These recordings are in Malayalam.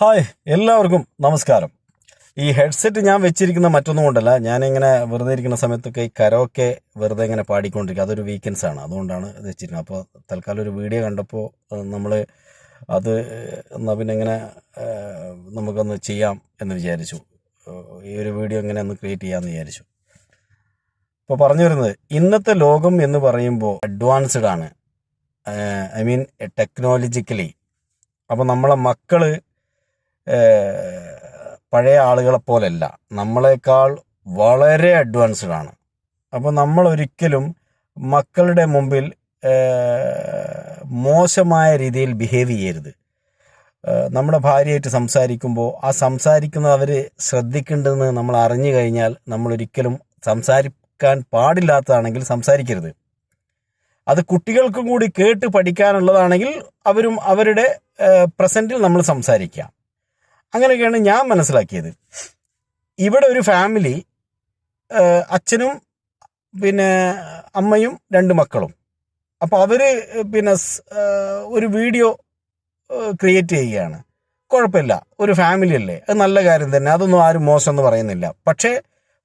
ഹായ് എല്ലാവർക്കും നമസ്കാരം. ഈ ഹെഡ്സെറ്റ് ഞാൻ വെച്ചിരിക്കുന്ന മറ്റൊന്നും കൊണ്ടല്ല. ഞാനിങ്ങനെ വെറുതെ ഇരിക്കുന്ന സമയത്തൊക്കെ ഈ കരോക്കെ വെറുതെ ഇങ്ങനെ പാടിക്കൊണ്ടിരിക്കുക അതൊരു വീക്കെൻഡ്സ് ആണ്. അതുകൊണ്ടാണ് ഇത് വെച്ചിരിക്കുന്നത്. അപ്പോൾ തൽക്കാലം ഒരു വീഡിയോ കണ്ടപ്പോൾ നമ്മൾ അത് എന്നാൽ പിന്നെ ഇങ്ങനെ നമുക്കൊന്ന് ചെയ്യാം എന്ന് വിചാരിച്ചു. ഈ ഒരു വീഡിയോ ഇങ്ങനെ ഒന്ന് ക്രിയേറ്റ് ചെയ്യാമെന്ന് വിചാരിച്ചു. അപ്പോൾ പറഞ്ഞു വരുന്നത് ഇന്നത്തെ ലോകം എന്ന് പറയുമ്പോൾ അഡ്വാൻസ്ഡ് ആണ്. I mean technologically. അപ്പോൾ നമ്മളെ മക്കൾ പഴയ ആളുകളെ പോലല്ല. നമ്മളെക്കാൾ വളരെ അഡ്വാൻസ്ഡ് ആണ്. അപ്പോൾ നമ്മൾ ഒരിക്കലും മക്കളുടെ മുമ്പിൽ മോശമായ രീതിയിൽ ബിഹേവ് ചെയ്യരുത്. നമ്മുടെ ഭാര്യയായിട്ട് സംസാരിക്കുമ്പോൾ ആ സംസാരിക്കുന്നത് അവർ ശ്രദ്ധിക്കേണ്ടതെന്ന് നമ്മൾ അറിഞ്ഞു കഴിഞ്ഞാൽ നമ്മൾ ഒരിക്കലും സംസാരിക്കാൻ പാടില്ലാത്തതാണെങ്കിൽ സംസാരിക്കരുത്. അത് കുട്ടികൾക്കും കൂടി കേട്ട് പഠിക്കാനുള്ളതാണെങ്കിൽ അവരും അവരുടെ പ്രസന്റിൽ നമ്മൾ സംസാരിക്കാം. അങ്ങനെയൊക്കെയാണ് ഞാൻ മനസ്സിലാക്കിയത്. ഇവിടെ ഒരു ഫാമിലി അച്ഛനും പിന്നെ അമ്മയും രണ്ട് മക്കളും. അപ്പോൾ അവർ പിന്നെ ഒരു വീഡിയോ ക്രിയേറ്റ് ചെയ്യുകയാണ്. കുഴപ്പമില്ല. ഒരു ഫാമിലി അല്ലേ? അത് നല്ല കാര്യം തന്നെ. അതൊന്നും ആരും മോശം എന്ന് പറയുന്നില്ല. പക്ഷേ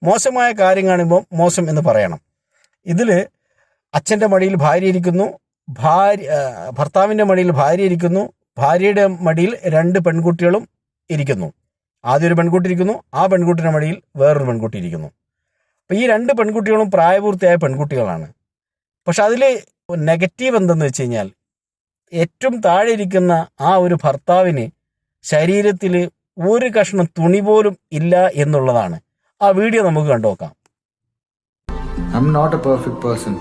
മോശമായ കാര്യം കാണുമ്പോൾ മോശം എന്ന് പറയണം. ഇതിൽ അച്ഛന്റെ മടിയിൽ ഭാര്യ ഇരിക്കുന്നു. ഭാര്യ ഭർത്താവിന്റെ മടിയിൽ ഭാര്യ ഇരിക്കുന്നു. ഭാര്യയുടെ മടിയിൽ രണ്ട് പെൺകുട്ടികളും ഇരിക്കുന്നു. ആദ്യം ഒരു പെൺകുട്ടി ഇരിക്കുന്നു. ആ പെൺകുട്ടിയുടെ മടിയിൽ വേറൊരു പെൺകുട്ടി ഇരിക്കുന്നു. അപ്പോൾ ഈ രണ്ട് പെൺകുട്ടികളും പ്രായപൂർത്തിയായ പെൺകുട്ടികളാണ്. പക്ഷെ അതിൽ നെഗറ്റീവ് എന്തെന്ന് വെച്ച് കഴിഞ്ഞാൽ ഏറ്റവും താഴെ ഇരിക്കുന്ന ആ ഒരു ഭർത്താവിന് ശരീരത്തിൽ ഒരു കഷ്ണം തുണി പോലും ഇല്ല എന്നുള്ളതാണ്. ആ വീഡിയോ നമുക്ക് കണ്ടു നോക്കാം I'm not a perfect person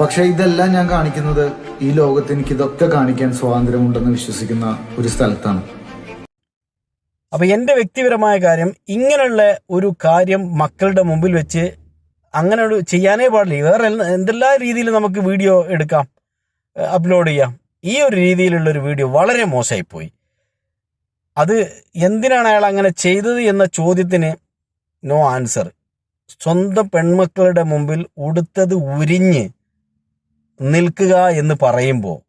പക്ഷെ ഇതെല്ലാം ഞാൻ കാണിക്കുന്നത് ഈ ലോകത്ത് എനിക്ക് ഇതൊക്കെ കാണിക്കാൻ സ്വാതന്ത്ര്യമുണ്ടെന്ന് വിശ്വസിക്കുന്ന ഒരു സ്ഥലത്താണ്. അപ്പൊ എന്റെ വ്യക്തിപരമായ കാര്യം ഇങ്ങനെയുള്ള ഒരു കാര്യം മക്കളുടെ മുമ്പിൽ വെച്ച് അങ്ങനെ ഒരു ചെയ്യാനേ പാടില്ല. വേറെ എന്തെല്ലാ എന്തെല്ലാം രീതിയിൽ നമുക്ക് വീഡിയോ എടുക്കാം അപ്ലോഡ് ചെയ്യാം. ഈ ഒരു രീതിയിലുള്ള ഒരു വീഡിയോ വളരെ മോശമായിപ്പോയി. അത് എന്തിനാണ് അയാൾ അങ്ങനെ ചെയ്തത് എന്ന ചോദ്യത്തിന് നോ ആൻസർ. സ്വന്തം പെൺമക്കളുടെ മുമ്പിൽ ഉടുത്തത് ഉരിഞ്ഞ് നിൽക്കുക എന്ന് പറയുമ്പോൾ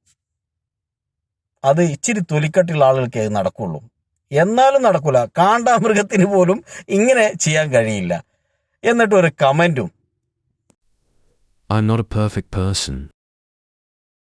അത് ഇച്ചിരി തൊലിക്കട്ടുള്ള ആളുകൾക്ക് നടക്കുള്ളൂ. എന്നാലും നടക്കൂല. കാണ്ടാമൃഗത്തിന് പോലും ഇങ്ങനെ ചെയ്യാൻ കഴിയില്ല. എന്നിട്ട് ഒരു കമന്റും. I'm not a perfect person.